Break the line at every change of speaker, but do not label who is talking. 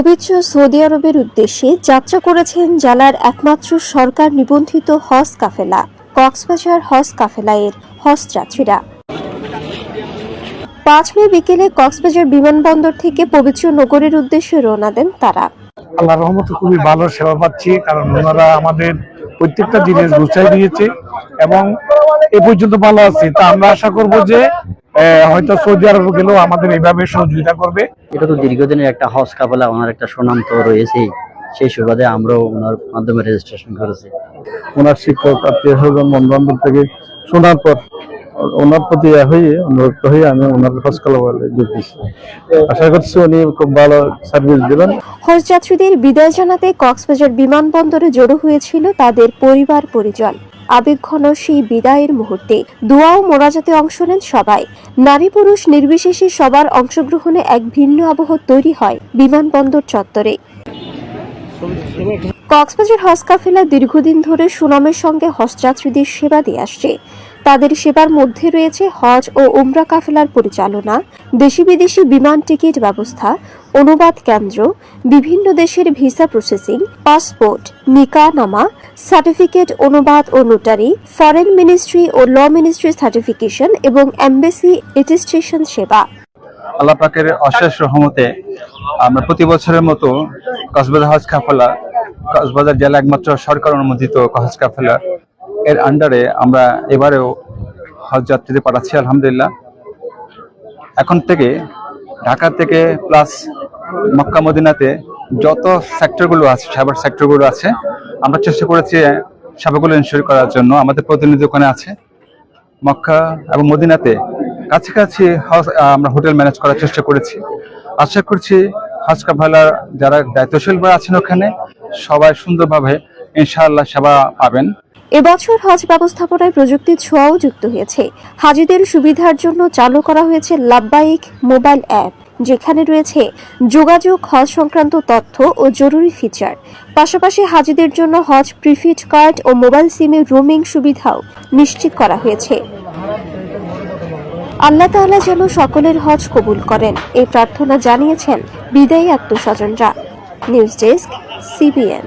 পবিত্র সৌদি আরবের উদ্দেশ্যে যাত্রা করেছেন জেলার একমাত্র সরকার নিবন্ধিত হজ কাফেলা, কক্সবাজার হজ কাফেলা এর হজ যাত্রীরা। পাঁচ মে বিকেলে কক্সবাজার বিমানবন্দর থেকে পবিত্র নগরের উদ্দেশ্যে রওনা দেন তারা।
আল্লাহ রহমতে খুবই ভালো সেবা পাচ্ছি, কারণ ওনারা আমাদের প্রত্যেকটা জিনিস গুছাই দিয়েছে এবং এ পর্যন্ত ভালো আছি। তা আমরা আশা করব যে হয়তো সৌদি আরব গেলেও আমাদের এইভাবে সহযোগিতা করবে।
এটা তো দীর্ঘদিনের একটা হজ ওনার একটা সুনাম তো রয়েছেই। সেই সুবাদে আমরাও ওনার মাধ্যমে রেজিস্ট্রেশন করেছি।
ওনার শিক্ষক আত্মীয় স্বজন বন্ধু থেকে শোনার পর ওনার প্রতি হয়ে অনুরক্ত হয়ে আমি ওনার হজ কালাবালে যোগ দিচ্ছি আশা করছি উনি খুব ভালো সার্ভিস দেবেন
হজ যাত্রীদের বিদায় জানাতে কক্সবাজার বিমানবন্দরে জড়ো হয়েছিল তাদের পরিবার পরিজন আবেগঘন সেই বিদায়ের মুহূর্তে দোয়া ও মোনাজাতে অংশ নেন সবাই। নারী পুরুষ নির্বিশেষে সবার অংশগ্রহণে এক ভিন্ন আবহ তৈরি হয় বিমানবন্দর চত্বরে। কক্সবাজার হজ কাফেলা দীর্ঘদিন ধরে সুনামের সঙ্গে হজযাত্রীদের সেবা দিয়ে আসছে। তাদের সেবার মধ্যে রয়েছে হজ ও উমরা কাফেলার পরিচালনা, দেশি বিদেশি বিমান টিকিট ব্যবস্থা, অনুবাদ কেন্দ্র, বিভিন্ন দেশের ভিসা প্রসেসিং, পাসপোর্ট, নিকানামা, সার্টিফিকেট অনুবাদ ও নোটারি, ফরেন মিনিস্ট্রি ও ল মিনিস্ট্রি সার্টিফিকেশন এবং এমবেসি এটিস্ট্রেশন সেবা।
আল্লাহ পাকের অশেষ রহমতে আমরা প্রতি বছরের মতো কক্সবাজার হজ কাফেলা, কক্সবাজার জেলা একমাত্র সরকার অনুমোদিত হজ কাফেলা এর আন্ডারে আমরা এবারেও হজ যাত্রীদের পাঠাচ্ছি, আলহামদুলিল্লাহ। এখন থেকে ঢাকা থেকে প্লাস মক্কা, মদিনাতে যত সেক্টরগুলো আছে সাবার সেক্টরগুলো আছে, আমরা চেষ্টা করেছি সেবাগুলো ইনশিওর করার জন্য। আমাদের প্রতিনিধি ওখানে আছে। মক্কা এবং মদিনাতে কাছাকাছি হাউস আমরা হোটেল ম্যানেজ করার চেষ্টা করেছি। আশা করছি হজ কাফালার যারা দায়িত্বশীল আছেন ওখানে, সবাই সুন্দরভাবে ইনশাআল্লাহ সেবা পাবেন।
এবছর হজ ব্যবস্থাপনায় প্রযুক্তির ছোঁয়াও যুক্ত হয়েছে। হাজিদের সুবিধার জন্য চালু করা হয়েছে লাভবাহিক মোবাইল অ্যাপ, যেখানে রয়েছে যোগাযোগ, হজ সংক্রান্ত তথ্য ও জরুরি ফিচার। পাশাপাশি হাজিদের জন্য হজ প্রিফিট কার্ড ও মোবাইল সিমে রোমিং সুবিধাও নিশ্চিত করা হয়েছে। আল্লাহ তাআলা যেন সকলের হজ কবুল করেন এই প্রার্থনা জানিয়েছেন বিদায়ী আত্মস্বজনরা নিউজ ডেস্ক সিবিএন